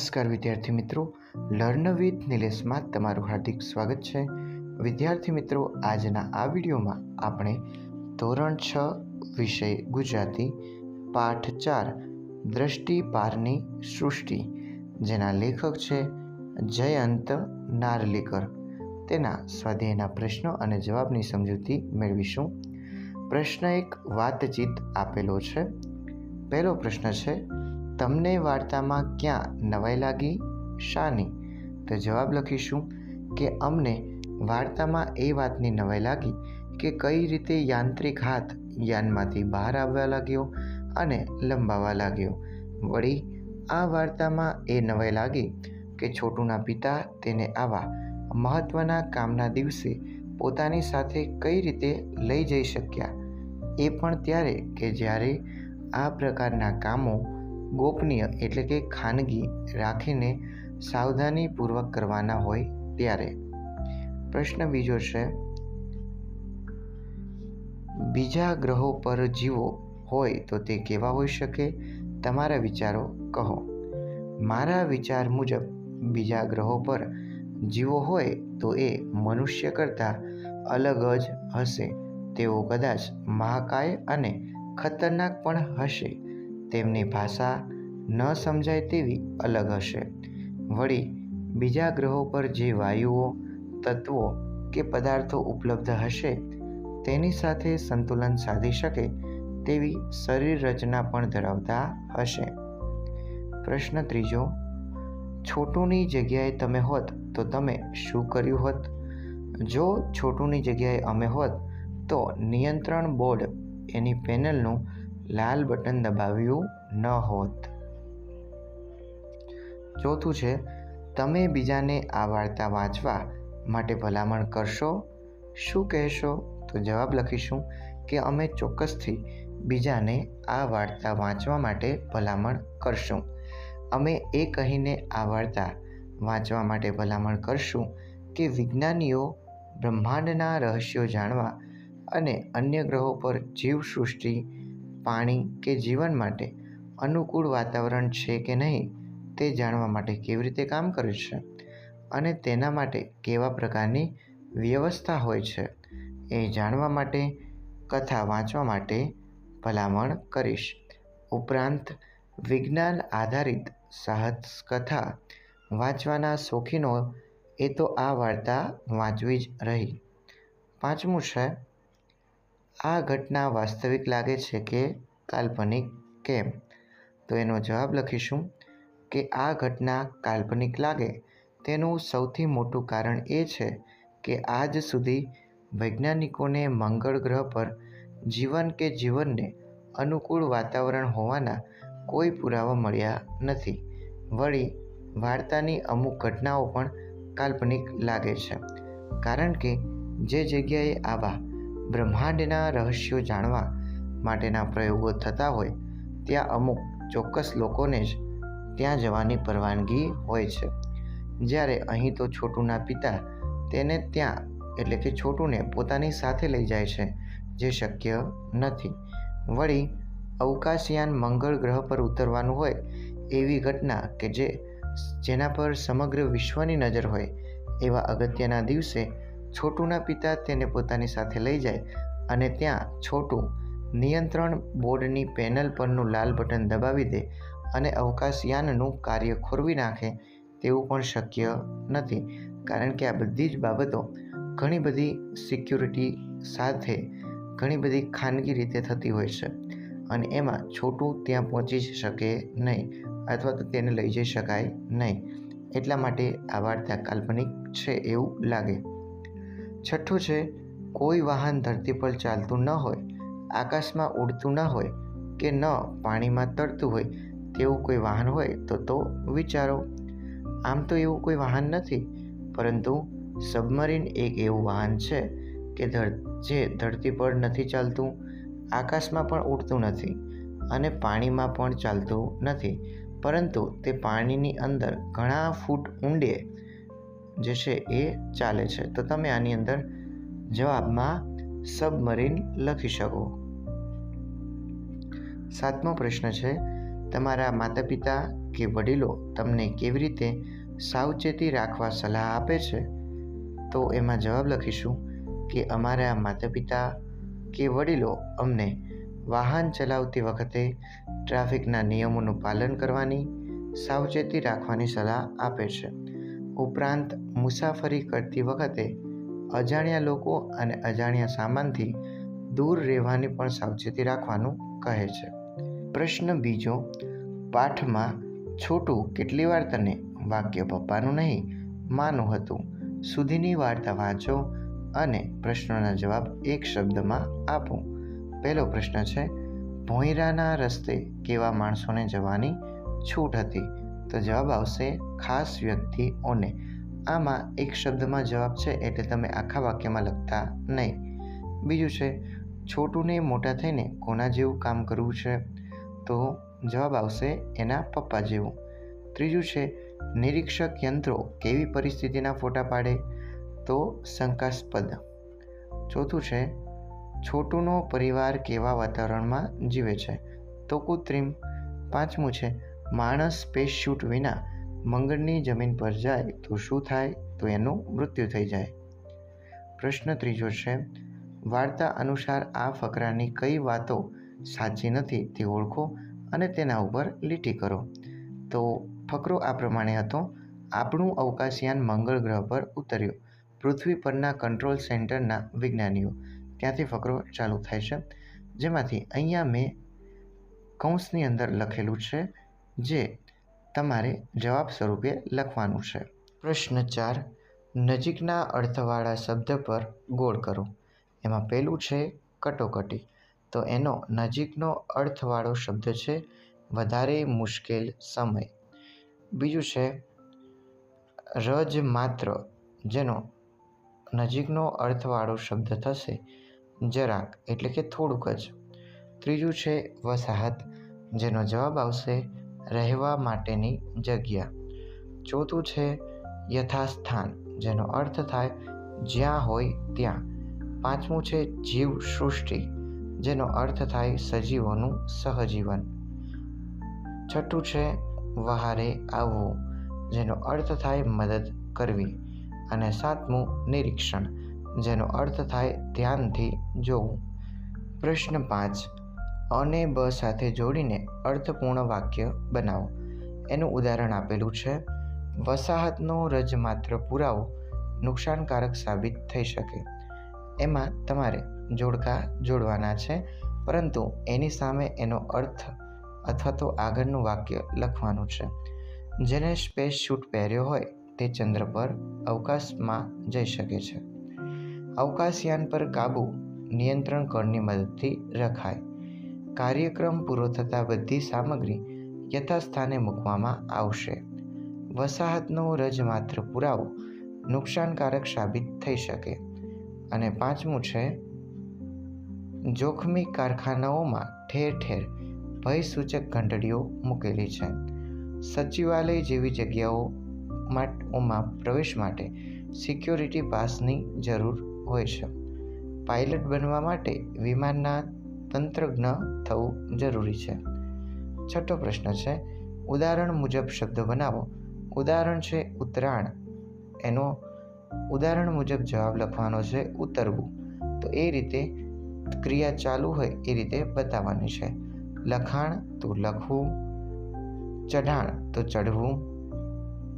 નમસ્કાર વિદ્યાર્થી મિત્રો. લર્ન વિથ નિલેશમાં તમારું હાર્દિક સ્વાગત છે. વિદ્યાર્થી મિત્રો, આજના આ વિડીયોમાં આપણે ધોરણ છ વિષય ગુજરાતી, પાઠ ચાર, દ્રષ્ટિ પારની સૃષ્ટિ, જેના લેખક છે જયંત નારલીકર. તેના સ્વાધ્યાયના પ્રશ્નો અને જવાબની સમજૂતી મેળવીશું. પ્રશ્ન એક, વાતચીત આપેલો છે. પહેલો પ્રશ્ન છે તમને વાર્તામાં ક્યાં નવાઈ લાગી? શાની. તો જવાબ લખીશું કે અમને વાર્તામાં એ વાતની નવાઈ લાગી કે કઈ રીતે યાંત્રિક હાથ યાનમાંથી બહાર આવવા લાગ્યો અને લંબાવા લાગ્યો. વળી, આ વાર્તામાં એ નવાઈ લાગી કે છોટુના પિતા તેને આવા મહત્ત્વના કામના દિવસે પોતાની સાથે કઈ રીતે લઈ જઈ શક્યા? એ પણ ત્યારે કે જ્યારે આ પ્રકારના કામો ગોપનીય એટલે કે ખાનગી રાખીને સાવધાનીપૂર્વક કરવાના હોય ત્યારે. પ્રશ્ન બીજો છે, બીજા ગ્રહો પર જીવો હોય તો તે કેવા હોઈ શકે? તમારા વિચારો કહો. મારા વિચાર મુજબ બીજા ગ્રહો પર જીવો હોય તો એ મનુષ્ય કરતાં અલગ જ હશે. તેઓ કદાચ મહાકાય અને ખતરનાક પણ હશે. તેમની ભાષા ન સમજાય તેવી અલગ હશે. વળી, બીજા ગ્રહો પર જે વાયુઓ, તત્વો કે પદાર્થો ઉપલબ્ધ હશે, તેની સાથે સંતુલન સાધી શકે તેવી શરીર રચના પણ ધરાવતા હશે. પ્રશ્ન ત્રીજો, છોટુની જગ્યાએ તમે હોત તો તમે શું કર્યું હોત? જો છોટુની જગ્યાએ અમે હોત તો નિયંત્રણ બોર્ડ એની પેનલનું લાલ બટન દબાવ્યું ન હોત. ચોથું છે, તમે બીજાને આ વાર્તા વાંચવા માટે ભલામણ કરશો? શું કહેશો? તો જવાબ લખીશું કે અમે ચોક્કસથી બીજાને આ વાર્તા વાંચવા માટે ભલામણ કરશું. અમે એ કહીને આ વાર્તા વાંચવા માટે ભલામણ કરશું કે વિજ્ઞાનીઓ બ્રહ્માંડના રહસ્યો જાણવા અને અન્ય ગ્રહો પર જીવસૃષ્ટિ પાણી કે જીવન માટે અનુકૂળ વાતાવરણ છે કે નહીં તે જાણવા માટે કેવી રીતે કામ કરે છે અને તેના માટે કેવા પ્રકારની વ્યવસ્થા હોય છે એ જાણવા માટે, કથા વાંચવા માટે ભલામણ કરીશ. ઉપરાંત, વિજ્ઞાન આધારિત સાહસ કથા વાંચવાના શોખીનો એ તો આ વાર્તા વાંચવી જ રહી. પાંચમું છે આ ઘટના વાસ્તવિક લાગે છે કે કાલ્પનિક કેમ? તો એનો જવાબ લખીશું. કે આ ઘટના કાલ્પનિક લાગે. તેનું સૌથી મોટું કારણ એ છે કે આજ સુધી વૈજ્ઞાનિકોને મંગળ ગ્રહ પર જીવન કે જીવનને અનુકૂળ વાતાવરણ હોવાના કોઈ પુરાવા મળ્યા નથી. વળી, વાર્તાની અમુક ઘટનાઓ પણ કાલ્પનિક લાગે છે. કારણ કે જે જગ્યાએ આવા બ્રહ્માંડના રહસ્યો જાણવા માટેના પ્રયોગો થતા હોય, ત્યાં અમુક ચોક્કસ લોકોને જ ત્યાં જવાની પરવાનગી હોય છે. જ્યારે અહીં તો છોટુના પિતા તેને ત્યાં, એટલે કે છોટુને પોતાની સાથે લઈ જાય છે, જે શક્ય નથી. વળી, અવકાશયાન મંગળ ગ્રહ પર ઉતરવાનું હોય એવી ઘટના કે જે, જેના પર સમગ્ર વિશ્વની નજર હોય, એવા અગત્યના દિવસે છોટુના પિતા તેને પોતાની સાથે લઈ જાય અને ત્યાં છોટું નિયંત્રણ બોર્ડની પેનલ પરનું લાલ બટન દબાવી દે અને અવકાશયાનનું કાર્ય ખોરવી નાખે તેવું પણ શક્ય નથી. કારણ કે આ બધી જ બાબતો ઘણી બધી સિક્યુરિટી સાથે ઘણી બધી ખાનગી રીતે થતી હોય છે અને એમાં છોટું ત્યાં પહોંચી જ શકે નહીં અથવા તો તેને લઈ જઈ શકાય નહીં. એટલા માટે આ વાર્તા કાલ્પનિક છે એવું લાગે. છઠ્ઠું છે, કોઈ વાહન ધરતી પર ચાલતું ન હોય, આકાશમાં ઉડતું ન હોય કે ન પાણીમાં તરતું હોય, તેવું કોઈ વાહન હોય તો તો વિચારો. આમ તો એવું કોઈ વાહન નથી, પરંતુ સબમરીન એક એવું વાહન છે કે જે ધરતી પર નથી ચાલતું, આકાશમાં પણ ઉડતું નથી અને પાણીમાં પણ ચાલતું નથી, પરંતુ તે પાણીની અંદર ઘણા ફૂટ ઊંડે જે છે એ ચાલે છે. તો તમે આની અંદર જવાબમાં સબમરીન લખી શકો. સાતમો પ્રશ્ન છે, તમારા માતા પિતા કે વડીલો તમને કેવી રીતે સાવચેતી રાખવા સલાહ આપે છે? તો એમાં જવાબ લખીશું કે અમારા માતા પિતા કે વડીલો અમને વાહન ચલાવતી વખતે ટ્રાફિકના નિયમોનું પાલન કરવાની, સાવચેતી રાખવાની સલાહ આપે છે. ઉપરાંત મુસાફરી કરતી વખતે અજાણ્યા લોકો અને અજાણ્યા સામાનથી દૂર રહેવાની પણ સાવચેતી રાખવાનું કહે છે. પ્રશ્ન બીજો, પાઠમાં છોટું કેટલી વાર તને વાક્ય પપ્પાનું નહીં? માનું હતું. સુધીની વાર્તા વાંચો અને પ્રશ્નોના જવાબ એક શબ્દમાં આપો. પહેલો પ્રશ્ન છે, ભોંયરાના રસ્તે કેવા માણસોને જવાની છૂટ હતી? તો જવાબ આવશે ખાસ વ્યક્તિઓને. આમાં એક શબ્દમાં જવાબ છે એટલે તમે આખા વાક્યમાં લખતા નહીં. બીજું છે, છોટુને મોટા થઈને કોના જેવું કામ કરવું છે? તો જવાબ આવશે એના પપ્પા જેવું. ત્રીજું છે, નિરીક્ષક યંત્રો કેવી પરિસ્થિતિના ફોટા પાડે? તો શંકાસ્પદ. ચોથું છે, છોટુનો પરિવાર કેવા વાતાવરણમાં જીવે છે? તો કૃત્રિમ. પાંચમું છે માણસ સ્પેસ શૂટ વિના મંગળની જમીન પર જાય તો શું થાય? તો એનું મૃત્યુ થઈ જાય. પ્રશ્ન ત્રીજો છે, વાર્તા અનુસાર આ ફકરાની કઈ વાતો સાચી નથી તે ઓળખો અને તેના ઉપર લીટી કરો. તો ફકરો આ પ્રમાણે હતો, આપણું અવકાશયાન મંગળ ગ્રહ પર ઉતર્યું. પૃથ્વી પરના કંટ્રોલ સેન્ટરના વિજ્ઞાનીઓ. ત્યાંથી ફકરો ચાલુ થાય છે. જેમાંથી અહીંયા મેં કૌંસની અંદર લખેલું છે જે તમારે જવાબ સ્વરૂપે લખવાનું છે. પ્રશ્ન ચાર, નજીકના અર્થવાળા શબ્દ પર ગોળ કરો. એમાં પહેલું છે કટોકટી. તો એનો નજીકનો અર્થવાળો શબ્દ છે વધારે મુશ્કેલ સમય. બીજું છે રજ માત્ર, જેનો નજીકનો અર્થવાળો શબ્દ થશે જરાક, એટલે કે થોડુંક જ. ત્રીજું છે વસાહત, જેનો જવાબ આવશે રહેવા માટેની જગ્યા. ચોથું છે યથાસ્થાન, જેનો અર્થ થાય જ્યાં હોય ત્યાં. પાંચમું છે જીવ સૃષ્ટિ જેનો અર્થ થાય સજીવોનું સહજીવન. છઠ્ઠું છે વહારે આવવું, જેનો અર્થ થાય મદદ કરવી. અને સાતમું નિરીક્ષણ, જેનો અર્થ થાય ધ્યાનથી જોવું. પ્રશ્ન પાંચ અને બ સાથે જોડીને અર્થપૂર્ણ વાક્ય બનાવો. એનું ઉદાહરણ આપેલું છે, વસાહતનો રજ માત્ર પુરાવો નુકસાનકારક સાબિત થઈ શકે. એમાં તમારે જોડકા જોડવાના છે, પરંતુ એની સામે એનો અર્થ અથવા તો આગળનું વાક્ય લખવાનું છે. જેને સ્પેસ શૂટ પહેર્યો હોય, તે ચંદ્ર પર અવકાશમાં જઈ શકે છે. અવકાશયાન પર કાબુ નિયંત્રણ કળની મદદથી રખાય. કાર્યક્રમ પૂરો થતાં બધી સામગ્રી યથાસ્થાને મૂકવામાં આવશે. વસાહતનો રજ માત્ર પુરાવો નુકસાનકારક સાબિત થઈ શકે. અને પાંચમું છે, જોખમી કારખાનાઓમાં ઠેર ઠેર ભયસૂચક ઘંટડીઓ મૂકેલી છે. સચિવાલય જેવી જગ્યાઓ ઓમાં પ્રવેશ માટે સિક્યોરિટી પાસની જરૂર હોય છે. પાયલટ બનવા માટે વિમાનના તંત્રજ્ઞ થવું જરૂરી છે. છઠ્ઠો પ્રશ્ન છે, ઉદાહરણ મુજબ શબ્દ બનાવો. ઉદાહરણ છે, ઉત્તરાયણ. એનો ઉદાહરણ મુજબ જવાબ લખવાનો છે, ઉતરવું. તો એ રીતે ક્રિયા ચાલુ હોય એ રીતે બતાવવાની છે. લખાણ, તો લખવું. ચઢાણ, તો ચઢવું.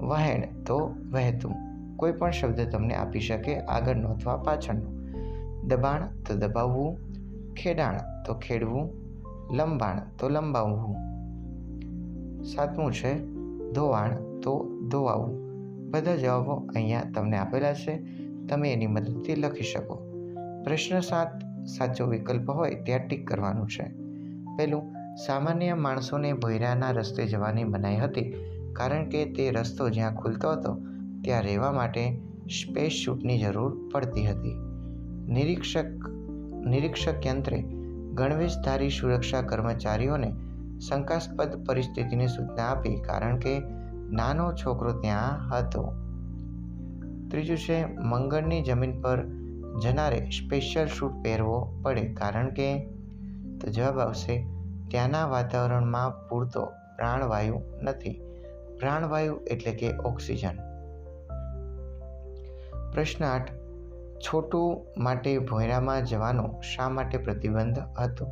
વહેણ, તો વહેતું. કોઈ પણ શબ્દ તમને આપી શકે આગળનો અથવા પાછળનો. દબાણ, તો દબાવવું. ખેડાણ તો ખેડવું, લંબાણ તો લંબાવવું. સાતમું છે, ધોવાણ તો ધોવાવું. બધા જવાબો અહીંયા તમને આપેલા છે. તમે એની મદદથી લખી શકો. પ્રશ્ન સાત, સાચો વિકલ્પ હોય ત્યાં ટીક કરવાનું છે. પહેલું, સામાન્ય માણસોને ભોયરાના રસ્તે જવાની મનાઈ હતી, કારણ કે તે રસ્તો જ્યાં ખુલતો હતો, ત્યાં રહેવા માટે સ્પેસ શૂટની જરૂર પડતી હતી. નિરીક્ષક નિરીક્ષક યંત્રે ગણવેશધારી સુરક્ષા કર્મચારીઓને શંકાસ્પદ પરિસ્થિતિની સૂચના આપી કારણ કે નાનો છોકરો ત્યાં હતો. ત્રીજું છે, મંગળની જમીન પર જનારે સ્પેશિયલ શૂટ પહેરવો પડે કારણ કે તો જવાબ આવશે, ત્યાંના વાતાવરણમાં પૂરતો પ્રાણવાયુ નથી. પ્રાણવાયુ એટલે કે ઓક્સિજન. પ્રશ્ન આઠ છોટું માટે ભોંયરામાં જવાનો શા માટે પ્રતિબંધ હતો?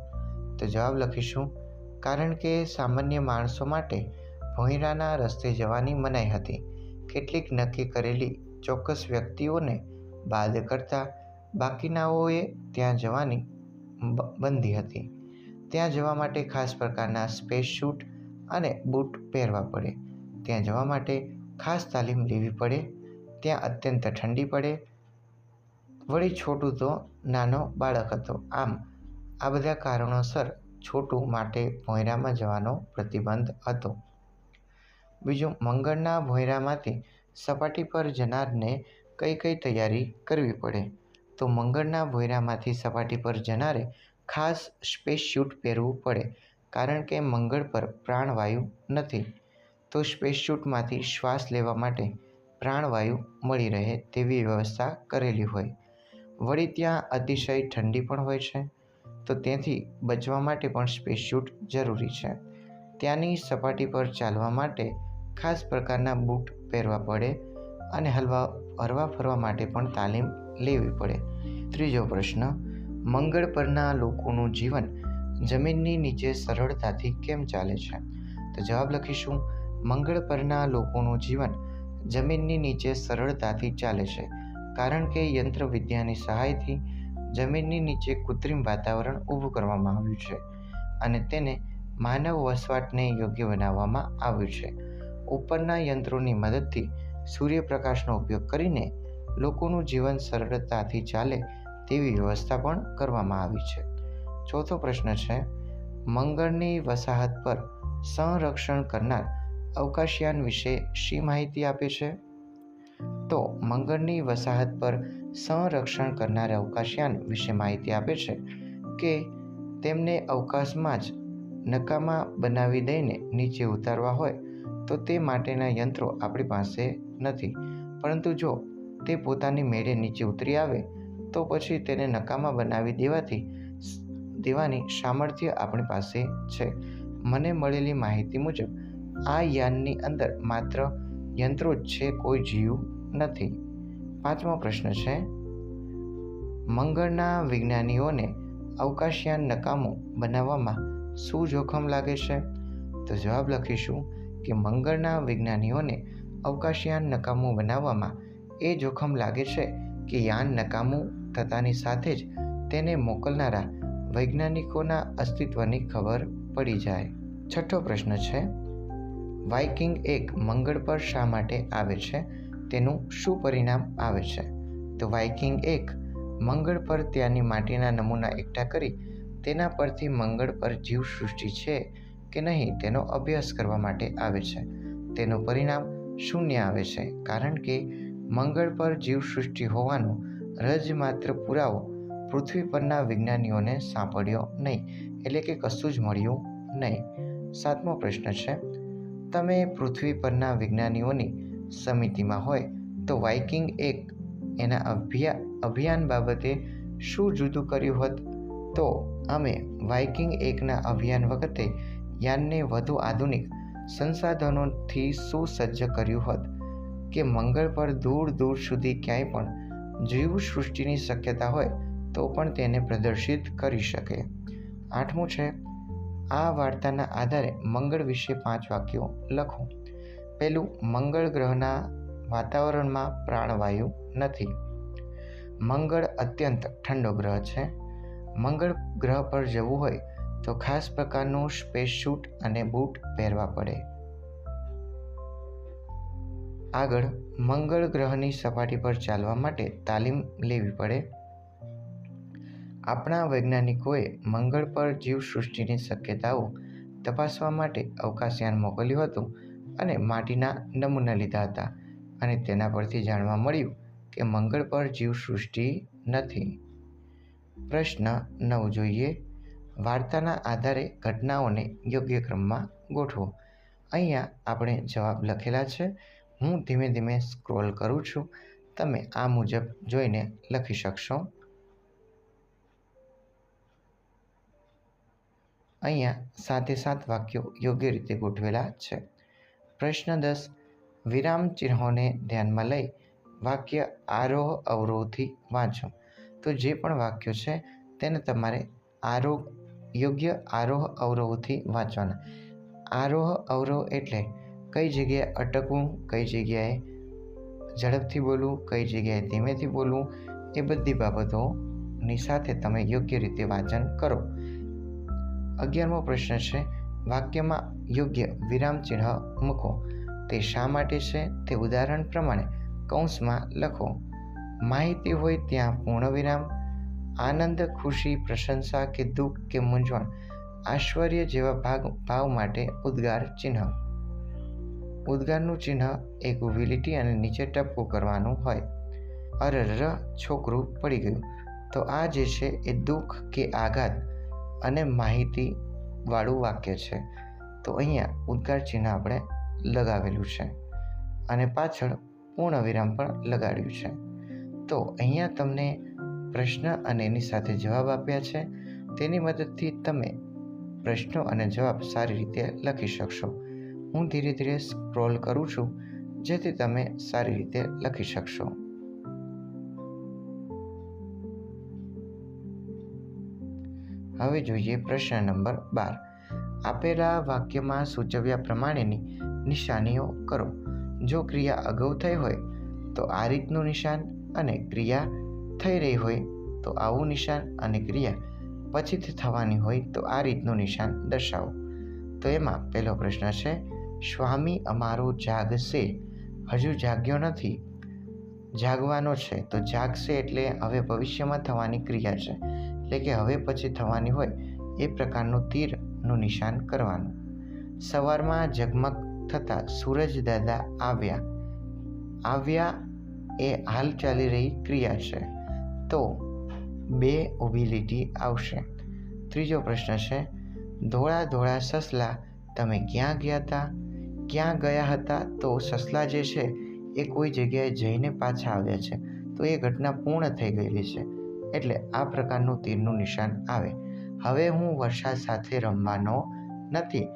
તો જવાબ લખીશું. કારણ કે સામાન્ય માણસો માટે ભોંયરાના રસ્તે જવાની મનાઈ હતી. કેટલીક નક્કી કરેલી ચોક્કસ વ્યક્તિઓને બાદ કરતા બાકીનાઓએ ત્યાં જવાની બંધી હતી. ત્યાં જવા માટે ખાસ પ્રકારના સ્પેસ શૂટ અને બૂટ પહેરવા પડે. ત્યાં જવા માટે ખાસ તાલીમ લેવી પડે. ત્યાં અત્યંત ઠંડી પડે. વળી છોટું તો નાનો બાળક હતો. આમ, આ બધા કારણોસર છોટું માટે ભોંયરામાં જવાનો પ્રતિબંધ હતો. બીજું, મંગળના ભોંયરામાંથી સપાટી પર જનારને કઈ કઈ તૈયારી કરવી પડે? તો મંગળના ભોંયરામાંથી સપાટી પર જનારે ખાસ સ્પેસ શૂટ પહેરવું પડે, કારણ કે મંગળ પર પ્રાણવાયુ નથી. તો સ્પેસ શૂટમાંથી શ્વાસ લેવા માટે પ્રાણવાયુ મળી રહે તેવી વ્યવસ્થા કરેલી હોય. વળી ત્યાં અતિશય ઠંડી પણ હોય છે, તો તેથી બચવા માટે પણ સ્પેસસ્યુટ જરૂરી છે. ત્યાંની સપાટી પર ચાલવા માટે ખાસ પ્રકારના બૂટ પહેરવા પડે અને હલવા, હરવા ફરવા માટે પણ તાલીમ લેવી પડે. ત્રીજો પ્રશ્ન, મંગળ પરના લોકોનું જીવન જમીનની નીચે સરળતાથી કેમ ચાલે છે? તો જવાબ લખીશું, મંગળ પરના લોકોનું જીવન જમીનની નીચે સરળતાથી ચાલે છે. કારણ કે યંત્ર વિદ્યાની સહાયથી જમીનની નીચે કૃત્રિમ વાતાવરણ ઊભું કરવામાં આવ્યું છે અને તેને માનવ વસવાટને યોગ્ય બનાવવામાં આવ્યું છે. ઉપરના યંત્રોની મદદથી સૂર્યપ્રકાશનો ઉપયોગ કરીને લોકોનું જીવન સરળતાથી ચાલે તેવી વ્યવસ્થા પણ કરવામાં આવી છે. ચોથો પ્રશ્ન છે, મંગળની વસાહત પર સંરક્ષણ કરનાર અવકાશયાન વિશે શી માહિતી આપે છે? તો મંગળની વસાહત પર સંરક્ષણ કરનાર અવકાશયાન વિશે માહિતી આપે છે કે તેમને અવકાશમાં જ નકામા બનાવી દઈને નીચે ઉતારવા હોય તો તે માટેના યંત્રો આપણી પાસે નથી. પરંતુ જો તે પોતાની મેળે નીચે ઉતરી આવે, તો પછી તેને નકામા બનાવી દેવાથી દેવાની સામર્થ્ય આપણી પાસે છે. મને મળેલી માહિતી મુજબ, આ યાનની અંદર માત્ર યંત્રો જ છે, કોઈ જીવ નથી. પાંચમો પ્રશ્ન છે, મંગળના વિજ્ઞાનીઓને અવકાશયાન નકામું બનાવવામાં શું જોખમ લાગે છે? તો જવાબ લખીશું કે મંગળના વિજ્ઞાનીઓને અવકાશયાન નકામું બનાવવામાં એ જોખમ લાગે છે કે યાન નકામું થતાની સાથે જ તેને મોકલનારા વૈજ્ઞાનિકોના અસ્તિત્વની ખબર પડી જાય. છઠ્ઠો પ્રશ્ન છે વાઇકિંગ એક મંગળ પર શા માટે આવે છે? તેનું શું પરિણામ આવે છે? તો વાઇકિંગ એક મંગળ પર ત્યાંની માટીના નમૂના એકઠા કરી તેના પરથી મંગળ પર જીવસૃષ્ટિ છે કે નહીં તેનો અભ્યાસ કરવા માટે આવે છે. તેનું પરિણામ શૂન્ય આવે છે કારણ કે મંગળ પર જીવસૃષ્ટિ હોવાનો રજ માત્ર પુરાવો પૃથ્વી પરના વિજ્ઞાનીઓને સાંપડ્યો નહીં, એટલે કે કશું જ મળ્યું નહીં. સાતમો પ્રશ્ન છે તમે પૃથ્વી પરના વિજ્ઞાનીઓની સમિતિમાં હોય તો વાઇકિંગ એક એના અભિયા, અભિયાન બાબતે શું જુદું કર્યું હોત? તો અમે વાઇકિંગ એકના અભિયાન વખતે યાનને વધુ આધુનિક સંસાધનોથી સુસજ્જ કર્યું હોત? કે મંગળ પર દૂર દૂર સુધી ક્યાંય પણ જીવ સૃષ્ટિની શક્યતા હોય તો પણ તેને પ્રદર્શિત કરી શકે. આઠમું છે આ વાર્તાના આધારે મંગળ વિશે પાંચ વાક્યો લખો. પહેલું, મંગળ ગ્રહના વાતાવરણમાં પ્રાણવાયુ નથી. મંગળ અત્યંત ઠંડો ગ્રહ છે. મંગળ ગ્રહ પર જવું હોય તો ખાસ પ્રકારનું સ્પેસ શૂટ અને બૂટ પહેરવા પડે. આગળ, મંગળ ગ્રહની સપાટી પર ચાલવા માટે તાલીમ લેવી પડે. આપણા વૈજ્ઞાનિકોએ મંગળ પર જીવસૃષ્ટિની શક્યતાઓ તપાસવા માટે અવકાશયાન મોકલ્યું હતું અને માટીના નમૂના લીધા હતા અને તેના પરથી જાણવા મળ્યું કે મંગળ પર જીવસૃષ્ટિ નથી. પ્રશ્ન નવ જોઈએ. વાર્તાના આધારે ઘટનાઓને યોગ્ય ક્રમમાં ગોઠવો. અહીંયા આપણે જવાબ લખેલા છે. હું ધીમે ધીમે સ્ક્રોલ કરું છું. તમે આ મુજબ જોઈને લખી શકશો. અહીંયા સાતે સાત વાક્યો યોગ્ય રીતે ગોઠવેલા છે. પ્રશ્ન દસ, વિરામ ચિહ્નોને ધ્યાનમાં લઈ વાક્ય આરોહ અવરોહથી વાંચો. તો જે પણ વાક્યો છે તેને તમારે આરોહ, યોગ્ય આરોહ અવરોહથી વાંચવાના. આરોહ અવરોહ એટલે કઈ જગ્યાએ અટકવું, કઈ જગ્યાએ ઝડપથી બોલવું, કઈ જગ્યાએ ધીમેથી બોલવું, એ બધી બાબતોની સાથે તમે યોગ્ય રીતે વાંચન કરો. અગિયારમો પ્રશ્ન છે, વાક્યમાં યોગ્ય વિરામ ચિહ્ન મૂકો. તે શા માટે છે? તે ઉદાહરણ પ્રમાણે કૌંસમાં લખો, માહિતી હોય ત્યાં પૂર્ણ વિરામ, આનંદ, ખુશી, પ્રશંસા કે દુઃખ કે મૂંઝવણ, આશ્ચર્ય જેવા ભાગ, ભાવ માટે ઉદ્ગાર ચિહ્ન. ઉદ્ગારનું ચિહ્ન એક ઊભી લીટી અને નીચે ટપકું કરવાનું હોય. અરર છોકરું પડી ગયું. તો આ જે છે એ દુઃખ કે આઘાત અને માહિતી વાળું વાક્ય છે. તો અહીંયા ઉદ્ગાર ચિહ્ન આપણે લગાવેલું છે અને પાછળ પૂર્ણ વિરામ પણ લગાડ્યું છે. તો અહીંયા તમને પ્રશ્ન અને એની સાથે જવાબ આપ્યા છે. તેની મદદથી તમે પ્રશ્નો અને જવાબ સારી રીતે લખી શકશો. હું ધીરે ધીરે સ્ક્રોલ કરું છું જેથી તમે સારી રીતે લખી શકશો. હવે જોઈએ પ્રશ્ન નંબર બાર. આપેલા વાક્યમાં સૂચવ્યા પ્રમાણેની નિશાનીઓ કરો. જો ક્રિયા અગાઉ થઈ હોય તો આ રીતનું નિશાન અને ક્રિયા થઈ રહી હોય તો આવું નિશાન અને ક્રિયા પછીથી થવાની હોય તો આ રીતનું નિશાન દર્શાવો. તો એમાં પહેલો પ્રશ્ન છે, સ્વામી અમારો જાગશે. હજુ જાગ્યો નથી. જાગવાનો છે તો જાગશે એટલે હવે ભવિષ્યમાં થવાની ક્રિયા છે. એટલે કે હવે પછી થવાની હોય એ પ્રકારનું તીરનું નિશાન કરવાનું. સવારમાં ઝગમગ થતાં સૂરજ દાદા આવ્યા. આવ્યા એ હાલ ચાલી રહી ક્રિયા છે. તો બે ઊભી લીટી આવશે. ત્રીજો પ્રશ્ન છે, ધોળા ધોળા સસલા તમે ક્યાં ગયા હતા ક્યાં ગયા હતા? તો સસલા જે છે એ કોઈ જગ્યાએ જઈને પાછા આવ્યા છે. તો એ ઘટના પૂર્ણ થઈ ગયેલી છે. એટલે આ પ્રકારનું તીરનું નિશાન આવે. હવે હું વરસાદ સાથે રમવાનો નથી.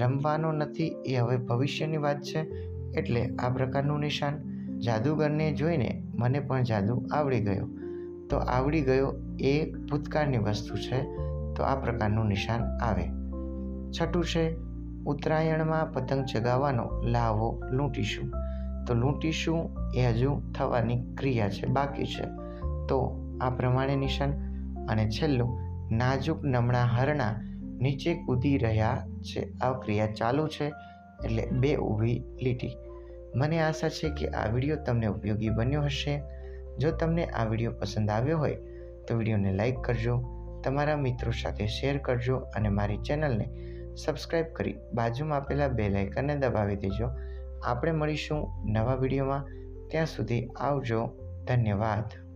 રમવાનો નથી એ હવે ભવિષ્યની વાત છે. એટલે આ પ્રકારનું નિશાન જાદુગરને જોઈને મને પણ જાદુ આવડી ગયો. તો આવડી ગયો એ ભૂતકાળની વસ્તુ છે. તો આ પ્રકારનું નિશાન આવે. છઠ્ઠું છે, ઉત્તરાયણમાં પતંગ ચગાવવાનો લાવો લૂંટીશું. તો લૂંટીશું એ હજુ થવાની ક્રિયા છે, બાકી છે. તો આ પ્રમાણે નિશાન અને છેલ્લું, નાજુક નમણા હરણા નીચે કૂદી રહ્યા છે. આ ક્રિયા ચાલુ છે એટલે બે ઊભી લીટી. મને આશા છે કે આ વીડિયો તમને ઉપયોગી બન્યો હશે. જો તમને આ વીડિયો પસંદ આવ્યો હોય, તો વિડીયોને લાઈક કરજો, તમારા મિત્રો સાથે શેર કરજો અને મારી ચેનલને સબસ્ક્રાઈબ કરી બાજુમાં આપેલા બે લાઇકનને દબાવી દેજો. આપણે મળીશું નવા વિડીયોમાં. ત્યાં સુધી આવજો. ધન્યવાદ.